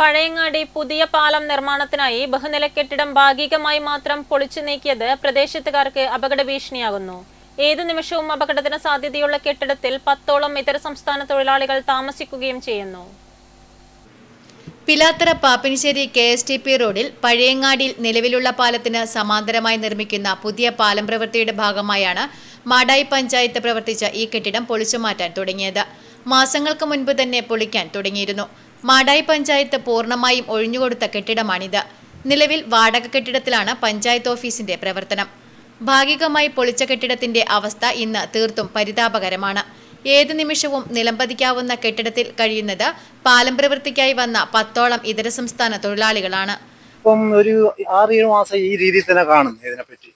പഴയങ്ങാടി പുതിയ പാലം നിർമ്മാണത്തിനായി ബഹുനില കെട്ടിടം ഭാഗികമായി മാത്രം പൊളിച്ചു നീക്കിയത് പ്രദേശത്തുകാർക്ക് അപകട ഭീഷണിയാകുന്നു. ഏതു നിമിഷവും അപകടത്തിന് സാധ്യതയുള്ള കെട്ടിടത്തിൽ പത്തോളം ഇതര സംസ്ഥാന തൊഴിലാളികൾ താമസിക്കുകയും ചെയ്യുന്നു. Pilathara Pappinissery K S T P റോഡിൽ പഴയങ്ങാടിയിൽ നിലവിലുള്ള പാലത്തിന് സമാന്തരമായി നിർമ്മിക്കുന്ന പുതിയ പാലം പ്രവൃത്തിയുടെ ഭാഗമായാണ് മാടായി പഞ്ചായത്ത് പ്രവർത്തിച്ച ഈ കെട്ടിടം പൊളിച്ചു മാറ്റാൻ തുടങ്ങിയത്. മാസങ്ങൾക്ക് മുൻപ് തന്നെ പൊളിക്കാൻ തുടങ്ങിയിരുന്നു. മാടായി പഞ്ചായത്ത് പൂർണമായും ഒഴിഞ്ഞുകൊടുത്ത കെട്ടിടമാണിത്. നിലവിൽ വാടക കെട്ടിടത്തിലാണ് പഞ്ചായത്ത് ഓഫീസിന്റെ പ്രവർത്തനം. ഭാഗികമായി പൊളിച്ച കെട്ടിടത്തിന്റെ അവസ്ഥ ഇന്ന് തീർത്തും പരിതാപകരമാണ്. ഏതു നിമിഷവും നിലംപതിക്കാവുന്ന കെട്ടിടത്തിൽ കഴിയുന്നത് പാലം പ്രവൃത്തിക്കായി വന്ന പത്തോളം ഇതര സംസ്ഥാന തൊഴിലാളികളാണ്. ഇപ്പം ഒരു ആറേഴ് മാസം ഈ രീതിയിൽ തന്നെ കാണുന്നു ഇതിനെപ്പറ്റി.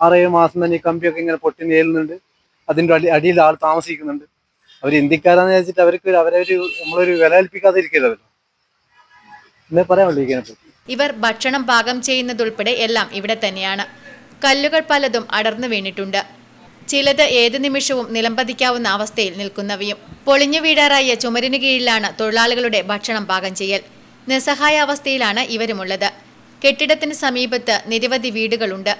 ആറേഴ് മാസം തന്നെ കമ്പിയൊക്കെ ഇങ്ങനെ പൊട്ടി നേലുന്നുണ്ട് അതിന്റെ അടി അടിയിൽ ആൾ താമസിക്കുന്നുണ്ട്. അവർ ഇന്ത്യക്കാരാന്ന് വെച്ചിട്ട് അവർക്ക് അവരെ ഒരു നമ്മളൊരു വില കൽപ്പിക്കാതെ ഇരിക്കില്ലല്ലോ എന്നേ പറയാനുള്ളൂ ഇതിനെപ്പറ്റി ഇവർ ഭക്ഷണം പാകം ചെയ്യുന്നതുൾപ്പെടെ എല്ലാം ഇവിടെ തന്നെയാണ്. കല്ലുകൾ പലതും അടർന്നു വീണിട്ടുണ്ട്. ചിലത് ഏത് നിമിഷവും നിലംപതിക്കാവുന്ന അവസ്ഥയിൽ നിൽക്കുന്നവയും. പൊളിഞ്ഞു വീടാറായ ചുമരിനു കീഴിലാണ് തൊഴിലാളികളുടെ ഭക്ഷണം പാകം ചെയ്യൽ. നിസ്സഹായ അവസ്ഥയിലാണ് ഇവരുമുള്ളത്. കെട്ടിടത്തിന് സമീപത്ത് നിരവധി വീടുകളുണ്ട്.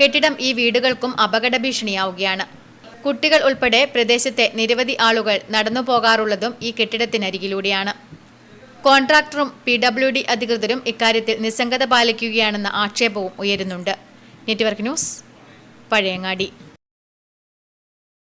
കെട്ടിടം ഈ വീടുകൾക്കും അപകട ഭീഷണിയാവുകയാണ്. കുട്ടികൾ ഉൾപ്പെടെ പ്രദേശത്തെ നിരവധി ആളുകൾ നടന്നു പോകാറുള്ളതും ഈ കെട്ടിടത്തിനരികിലൂടെയാണ്. കോൺട്രാക്ടറും പി ഡബ്ല്യു ഡി അധികൃതരും ഇക്കാര്യത്തിൽ നിസ്സംഗത പാലിക്കുകയാണെന്ന ആക്ഷേപവും ഉയരുന്നുണ്ട്. Network news Pazhayangadi.